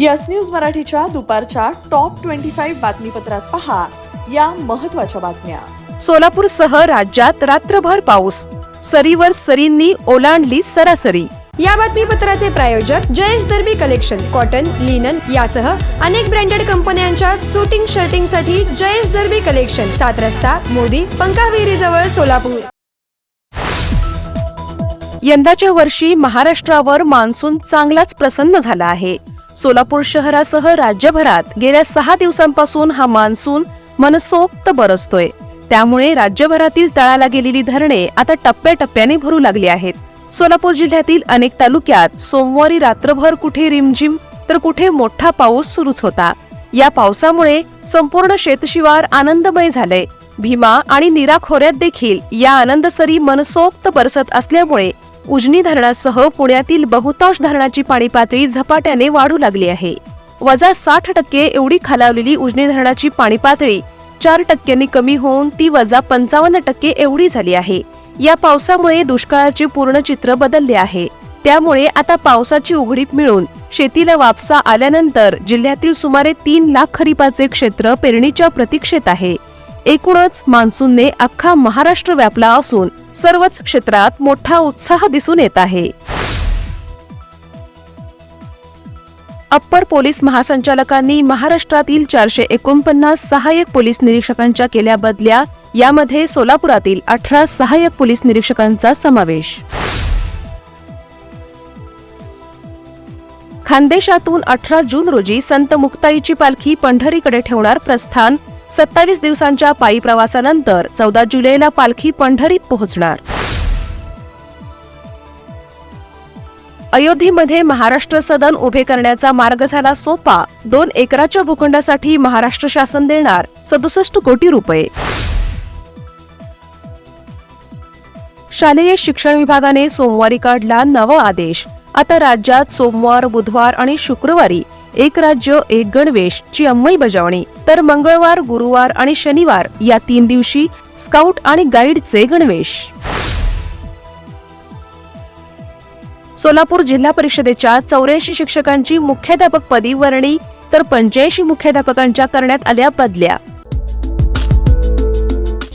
Yes news मराठीच्या दुपारच्या top twenty five बातमीपत्रात पहा या महत्त्वाच्या बातम्या. सोलापूरसह राज्यात रात्रभर पाऊस. सरीवर सरींनी ओलांडली सरासरी. या बातमीपत्राचे प्रायोजक Jayesh Darbi collection cotton linen यासह अनेक ब्रँडेड कंपन्यांच्या सुटिंग शर्टिंगसाठी जयेश दर्बी कलेक्शन सात रस्ता मोदी पंकाविरी जवळ सोलापूर. यंदाच्या वर्षी महाराष्ट्रावर मान्सून चांगलाच प्रसन्न झाला आहे. सोलापूर शहरासह राज्यभरात गेल्या सहा दिवसांपासून हा मान्सून मनसोक्त बरसतोय. त्यामुळे राज्यभरातील तळाला गेलेली धरणे आता टप्प्याटप्प्याने भरू लागली आहेत. सोलापूर जिल्ह्यातील अनेक तालुक्यात सोमवारी रात्रभर कुठे रिमझिम तर कुठे मोठा पाऊस सुरूच होता. या पावसामुळे संपूर्ण शेतशिवार आनंदमय झालंय. भीमा आणि नीरा खोऱ्यात देखील या आनंदसरी मनसोक्त बरसत असल्यामुळे उजनी धरणासह पुण्यातील बहुतांश धरणाची पाणी पातळी झपाट्याने वाढू लागली आहे. वजा साठ टक्के एवढी खालावलेली उजनी धरणाची पाणी पातळी चार टक्क्यांनी कमी होऊन ती वजा पंचावन्न टक्के एवढी झाली आहे. या पावसामुळे दुष्काळाचे पूर्ण चित्र बदलले आहे. त्यामुळे आता पावसाची उघडीप मिळून शेतीला वापसा आल्यानंतर जिल्ह्यातील सुमारे तीन लाख खरीपाचे क्षेत्र पेरणीच्या प्रतीक्षेत आहे. एकूणच मान्सूनने अख्खा महाराष्ट्र व्यापला असून सर्वच क्षेत्रात मोठा उत्साह दिसून येत आहे. अप्पर पोलीस महासंचालकांनी महाराष्ट्रातील चारशे एकोणपन्नास सहाय्यक पोलीस निरीक्षकांच्या केल्या बदल्या यामध्ये सोलापुरातील अठरा सहाय्यक पोलीस निरीक्षकांचा समावेश. खानदेशातून अठरा जून रोजी संत मुक्ताईची पालखी पंढरीकडे ठेवणार प्रस्थान सत्तावीस दिवसांच्या पायी प्रवासानंतर चौदा जुलैला पालखी पंढरीत पोहोचणार. अयोध्येमध्ये महाराष्ट्र सदन उभे करण्याचा मार्ग झाला सोपा. दोन एकराच्या भूखंडासाठी महाराष्ट्र शासन देणार सदुसष्ट कोटी रुपये. शालेय शिक्षण विभागाने सोमवारी काढला नवा आदेश. आता राज्यात सोमवार बुधवार आणि शुक्रवारी एक राज्य एक गणवेश ची अंमलबजावणी. तर मंगळवार गुरुवार आणि शनिवार या तीन दिवशी स्काउट आणि गाईडचे गणवेश. सोलापूर जिल्हा परिषदेच्या चौऱ्याऐंशी शिक्षकांची मुख्याध्यापकपदी वर्णी तर पंच्याऐंशी मुख्याध्यापकांच्या करण्यात आल्या बदल्या.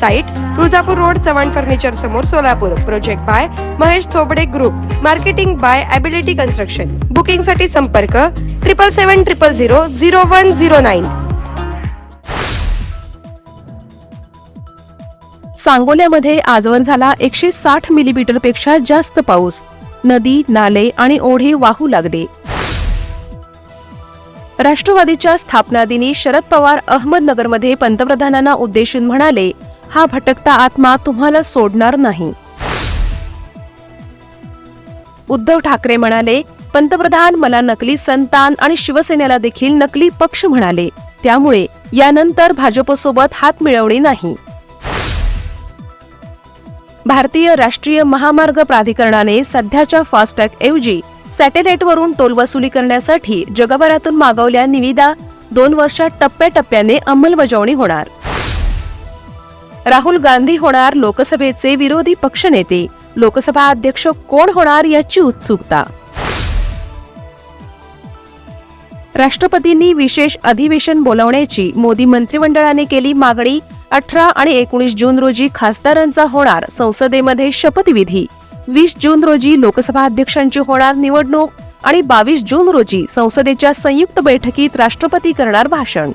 Site Tuljapur road Chavan furniture समोर Solapur. Project by Mahesh Thobade group marketing by ability construction बुकिंगसाठी संपर्क triple seven triple zero zero one zero nine सांगोल्यामध्ये आजवर झाला एकशे साठ मिलीमीटरपेक्षा जास्त पाऊस. नदी नाले आणि ओढे वाहू लागले. राष्ट्रवादीच्या स्थापना दिनी शरद पवार अहमदनगरमध्ये पंतप्रधानांना उद्देशून म्हणाले हा भटकता आत्मा तुम्हाला सोडणार नाही. उद्धव ठाकरे म्हणाले पंतप्रधान मला नकली संतान आणि शिवसेनेला देखील नकली पक्ष म्हणाले. त्यामुळे यानंतर भाजपसोबत हात मिळवणे नाही. भारतीय राष्ट्रीय महामार्ग प्राधिकरणाने सध्याच्या फास्टॅग ऐवजी सॅटेलाइटवरून टोल वसुली करण्यासाठी जगभरातून मागवल्या निविदा दोन वर्षात टप्प्याटप्प्याने अंमलबजावणी होणार. राहुल गांधी होणार लोकसभेचे विरोधी पक्षनेते. लोकसभा अध्यक्ष कोण होणार याची उत्सुकता? राष्ट्रपतींनी विशेष अधिवेशन बोलावण्याची मोदी मंत्रिमंडळाने केली मागणी. अठरा आणि एकोणीस जून रोजी खासदारांचा होणार संसदेमध्ये शपथविधी. वीस जून रोजी लोकसभा अध्यक्षांची होणार निवडणूक आणि बावीस जून रोजी संसदेच्या संयुक्त बैठकीत राष्ट्रपती करणार भाषण.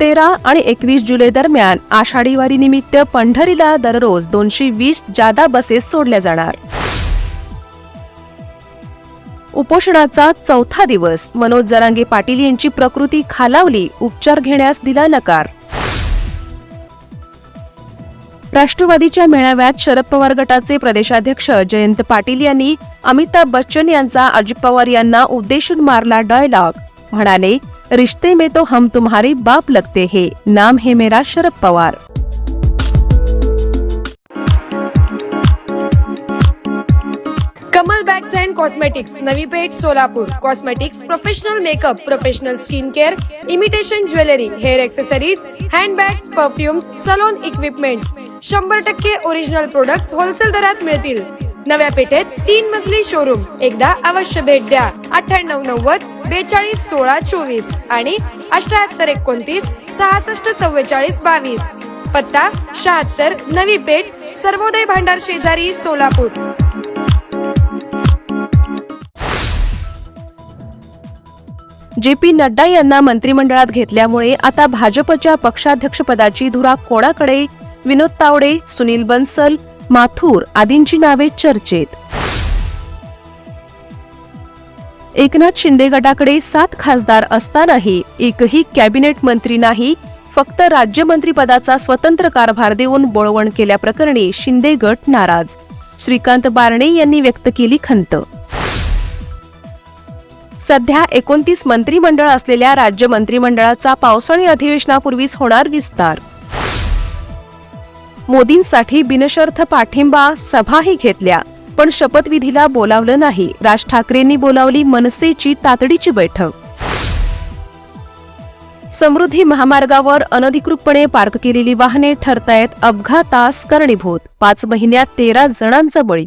तेरा आणि एकवीस जुलै दरम्यान आषाढी वारी निमित्त पंढरीला दररोज दोनशे वीस जादा बसेस सोडल्या जाणार. उपोषणाचा चौथा दिवस. मनोज जरांगे पाटील यांची प्रकृती खालावली उपचार घेण्यास दिला नकार. राष्ट्रवादीच्या मेळाव्यात शरद पवार गटाचे प्रदेशाध्यक्ष जयंत पाटील यांनी अमिताभ बच्चन यांचा अजित पवार यांना उद्देशून मारला डायलॉग म्हणाले रिश्ते में तो हम तुम्हारे बाप लगते हैं। नाम है मेरा Sharad Pawar. Kamal bags and cosmetics Navi Peth Solapur. Cosmetics professional makeup professional skin care imitation jewellery hair accessories handbags perfumes salon equipments शंभर टक्के ओरिजिनल प्रोडक्ट्स होलसेल दरात मिळतील। नव्या पेठेत तीन मजली शोरूम एकदा अवश्य भेट द्या। अठ्ठ्याण्णव नव्वद बेचाळीस सोळा चोवीस आणि अठ्याहत्तर एकोणतीस सहासष्ट चव्वेचाळीस बावीस. पत्ता शहात्तर नवी पेठ सर्वोदय भांडार शेजारी सोलापूर. जे पी नड्डा यांना मंत्रिमंडळात घेतल्यामुळे आता भाजपच्या पक्षाध्यक्षपदाची धुरा कोणाकडे? विनोद तावडे सुनील बन्सल माथूर आदींची नावे चर्चेत. एकनाथ शिंदे गटाकडे सात खासदार असतानाही एकही कॅबिनेट मंत्री नाही फक्त राज्यमंत्रीपदाचा स्वतंत्र कारभार देऊन बोळवण केल्याप्रकरणी शिंदे गट नाराज. श्रीकांत बारणे यांनी व्यक्त केली खंत. सध्या एकोणतीस मंत्रिमंडळ असलेल्या राज्य मंत्रिमंडळाचा पावसाळी अधिवेशनापूर्वीच होणार विस्तार. मोदींसाठी बिनशर्त पाठिंबा सभाही घेतल्या. पण शपथविधीला बोलावलं नाही. राज ठाकरेंनी बोलावली मनसेची तातडीची बैठक. समृद्धी महामार्गावर अनधिकृतपणे पार्क केलेली वाहने ठरतायत अपघातास कारणीभूत. पाच महिन्यात तेरा जणांचा बळी.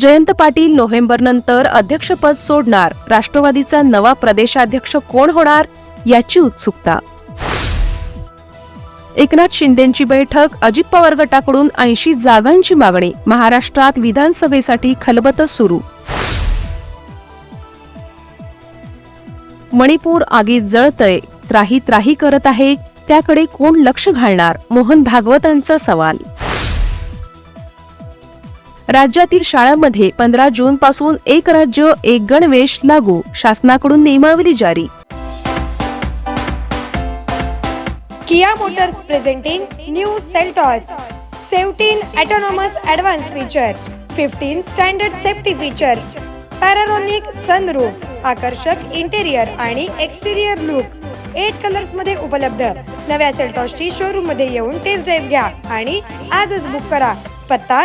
जयंत पाटील नोव्हेंबर नंतर अध्यक्षपद सोडणार. राष्ट्रवादीचा नवा प्रदेशाध्यक्ष कोण होणार याची उत्सुकता. एकनाथ शिंदेची बैठक अजित पवार गटाकडून ऐंशी जागांची मागणी. महाराष्ट्रात विधानसभेसाठी खलबत सुरू. मणिपूर आगीत जळतय. त्राही त्राही करत आहे. त्याकडे कोण लक्ष घालणार? मोहन भागवतांचा सवाल. राज्यातील शाळांमध्ये पंधरा जून पासून एक राज्य एक गणवेश लागू. शासनाकडून नियमावली जारी. Kia motors presenting new Seltos. 17 autonomous advanced feature 15 standard safety features panoramic sunroof. आकर्षक इंटेरियर आणि एक्सटेरियर लुक. एट कलर्समध्ये उपलब्ध. नव्या सेल्टॉसची शोरूममध्ये येऊन टेस्ट ड्राईव्ह घ्या आणि आजच बुक करा. पत्ता